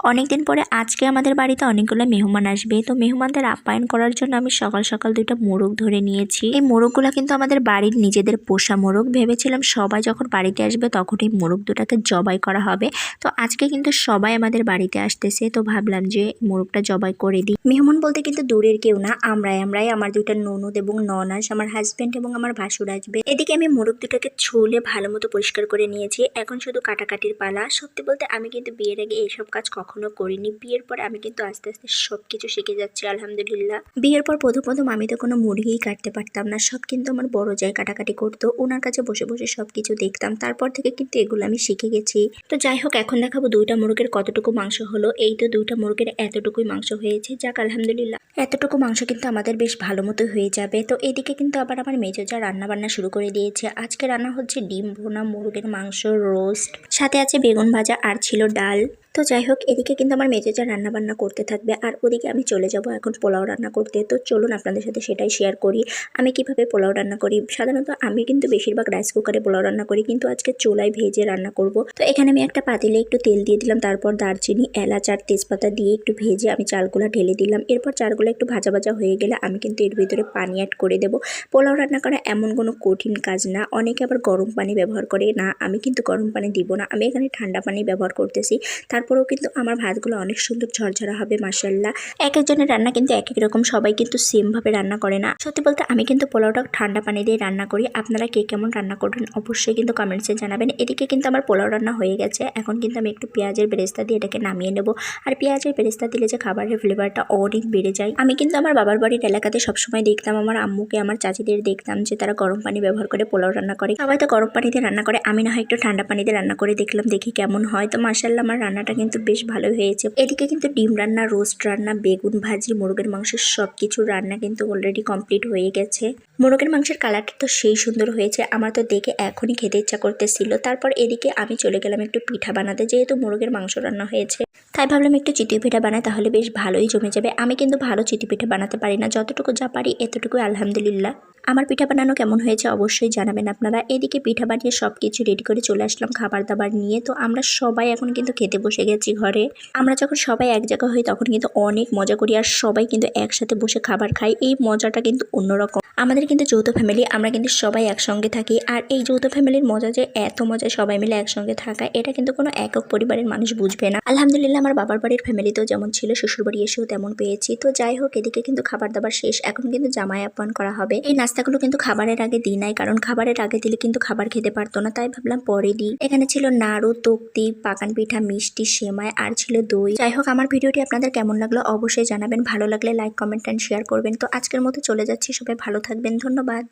অনেকদিন পরে আজকে আমাদের বাড়িতে অনেকগুলো মেহমান আসবে। তো মেহমানদের আপ্যায়ন করার জন্য আমি সকাল সকাল দুইটা মোরগ ধরে নিয়েছি। এই মোরগগুলো কিন্তু আমাদের বাড়ির নিজেদের পোষা মোরগ। ভেবেছিলাম সবাই যখন বাড়িতে আসবে তখন এই মোরগ দুটাকে জবাই করা হবে। তো আজকে কিন্তু সবাই আমাদের বাড়িতে আসতেছে। তো ভাবলাম যে মোরগটা জবাই করে দিই। মেহমান বলতে কিন্তু দূরের কেউ না, আমরাই আমরাই। আমার দুইটা ননদ এবং ননাস, আমার হাজব্যান্ড এবং আমার ভাসুর আসবে। এদিকে আমি মোরগ দুটাকে ছুলে ভালো মতো পরিষ্কার করে নিয়েছি। এখন শুধু কাটাকাটির পালা। সত্যি বলতে আমি কিন্তু বিয়ের আগে এইসব কাজ কখনো করিনি। বিয়ের পর আমি কিন্তু আস্তে আস্তে সব কিছু শিখে যাচ্ছি, আলহামদুলিল্লাহ। বিয়ের পর প্রথম প্রথম আমি তো কোনো মুরগিই কাটতে পারতাম না। সব কিন্তু আমার বড় যায় কাটাকাটি করতো। ওনার কাছে বসে বসে সব কিছু দেখতাম। তারপর থেকে কিন্তু এগুলো আমি শিখে গেছি। তো যাই হোক, এখন দেখাবো দুইটা মুরগের কতটুকু মাংস হলো। এই তো দুইটা মুরগের এতটুকুই মাংস হয়েছে। যাক, আলহামদুলিল্লাহ। এতটুকু মাংস কিন্তু আমাদের বেশ ভালো মতো হয়ে যাবে। তো এদিকে কিন্তু আবার আমার মেজো যা রান্না বান্না শুরু করে দিয়েছে। আজকে রান্না হচ্ছে ডিম ভোনা, মুরগের মাংস, রোস্ট। সাথে আছে বেগুন ভাজা আর ছিল ডাল। তো যাই হোক, এদিকে কিন্তু আমার মেজো যা রান্না বান্না করতে থাকবে, আর ওদিকে আমি চলে যাব এখন পোলাও রান্না করতে। তো চলুন আপনাদের সাথে সেটাই শেয়ার করি, আমি কীভাবে পোলাও রান্না করি। সাধারণত আমি কিন্তু বেশিরভাগ রাইস কুকারে পোলাও রান্না করি, কিন্তু আজকে চুলায় ভেজে রান্না করব। তো এখানে আমি একটা পাতিলে একটু তেল দিয়ে দিলাম, তারপর দারচিনি, এলাচ আর তেজপাতা দিয়ে একটু ভেজে আমি চালগুলো ঢেলে দিলাম। এরপর চালগুলো একটু ভাজা ভাজা হয়ে গেলে আমি কিন্তু এর ভিতরে পানি অ্যাড করে দেব। পোলাও রান্না করা এমন কোনো কঠিন কাজ না, অনেকে আবার গরম পানি ব্যবহার করে। না, আমি কিন্তু গরম পানি দিব না, আমি এখানে ঠান্ডা পানি ব্যবহার করতেছি। তারপরেও কিন্তু আমার ভাতগুলো অনেক সুন্দর ঝরঝরা হবে মাসাল্লাহ এক একজনের রান্না কিন্তু এক এক রকম, সবাই কিন্তু সেমভাবে রান্না করে না। সত্যি বলতে আমি কিন্তু পোলাওটা ঠান্ডা পানি দিয়ে রান্না করি। আপনারা কে কেমন রান্না করবেন অবশ্যই কিন্তু কমেন্টসে জানাবেন। এদিকে কিন্তু আমার পোলাও রান্না হয়ে গেছে। এখন কিন্তু আমি একটু পেঁয়াজের বেরেস্তা দিয়ে এটাকে নামিয়ে নেব। আর পেঁয়াজের বেরেস্তা দিলে যে খাবারের ফ্লেভারটা অনেক বেড়ে যায়। আমি কিন্তু আমার বাবার বাড়ির এলাকাতে সবসময় দেখতাম, আমার আম্মুকে, আমার চাচিদের দেখতাম যে তারা গরম পানি ব্যবহার করে পোলাও রান্না করে। সবাই তো গরম পানিতে রান্না করে, আমি না হয় একটু ঠান্ডা পানিতে রান্না করে দেখলাম, দেখি কেমন হয়। তো মার্শাল্লাহ আমার রান্নাটা কিন্তু বেশ ভালো হয়েছে। এদিকে কিন্তু ডিম রান্না, রোস্ট রান্না, বেগুন ভাজি, মোরগের মাংসের সব কিছু রান্না কিন্তু অলরেডি কমপ্লিট হয়ে গেছে। মোরগের মাংসের কালারটা তো সেই সুন্দর হয়েছে, আমার তো দেখে এখনই খেতে ইচ্ছা করতেছিল। তারপর এদিকে আমি চলে গেলাম একটু পিঠা বানাতে, যেহেতু মোরগের মাংস রান্না হয়েছে। তাই ভাবলাম একটু চিতই পিঠা বানাই, তাহলে বেশ ভালোই জমে যাবে। আমি কিন্তু ভালো চিতই পিঠা বানাতে পারি না, যতটুকু যা পারি এতটুকু আলহামদুলিল্লাহ। আমার পিঠা বানানো কেমন হয়েছে অবশ্যই জানাবেন আপনারা। এদিকে পিঠা বানিয়ে সব কিছু রেডি করে চলে আসলাম খাবার দাবার নিয়ে। তো আমরা সবাই এখন কিন্তু খেতে বসে গেছি ঘরে। আমরা যখন সবাই এক জায়গা হই তখন কিন্তু অনেক মজা করি আর সবাই কিন্তু একসাথে বসে খাবার খাই এই মজাটা কিন্তু অন্যরকম। আমাদের কিন্তু যৌথ ফ্যামিলি আমরা কিন্তু সবাই একসঙ্গে থাকি। আর এই যৌথ ফ্যামিলির মজা যে এত মজা সবাই মিলে একসঙ্গে থাকা, এটা কিন্তু কোনো একক পরিবারের মানুষ বুঝবে না। আলহামদুলিল্লাহ, আমার বাবার বাড়ির ফ্যামিলিতেও যেমন ছিল শ্বশুর বাড়ি এসেও তেমন পেয়েছি। তো যাই হোক, এদিকে কিন্তু খাবার দাবার শেষ। এখন কিন্তু জামাই আপ্যায়ন করা হবে। এই নাস্তাগুলো কিন্তু খাবারের আগে দিই নাই, কারণ খাবারের আগে দিলে কিন্তু খাবার খেতে পারতো না, তাই ভাবলাম পরে দিই। এখানে ছিল নাড়ু, তক্তি, পাকান পিঠা, মিষ্টি, সেমাই, আর ছিল দই। যাই হোক, আমার ভিডিওটি আপনাদের কেমন লাগল অবশ্যই জানাবেন। ভালো লাগলে লাইক কমেন্ট অ্যান্ড শেয়ার করবেন। তো আজকের মতো চলে যাচ্ছি, সবাই ভালো থাকবেন ধন্যবাদ।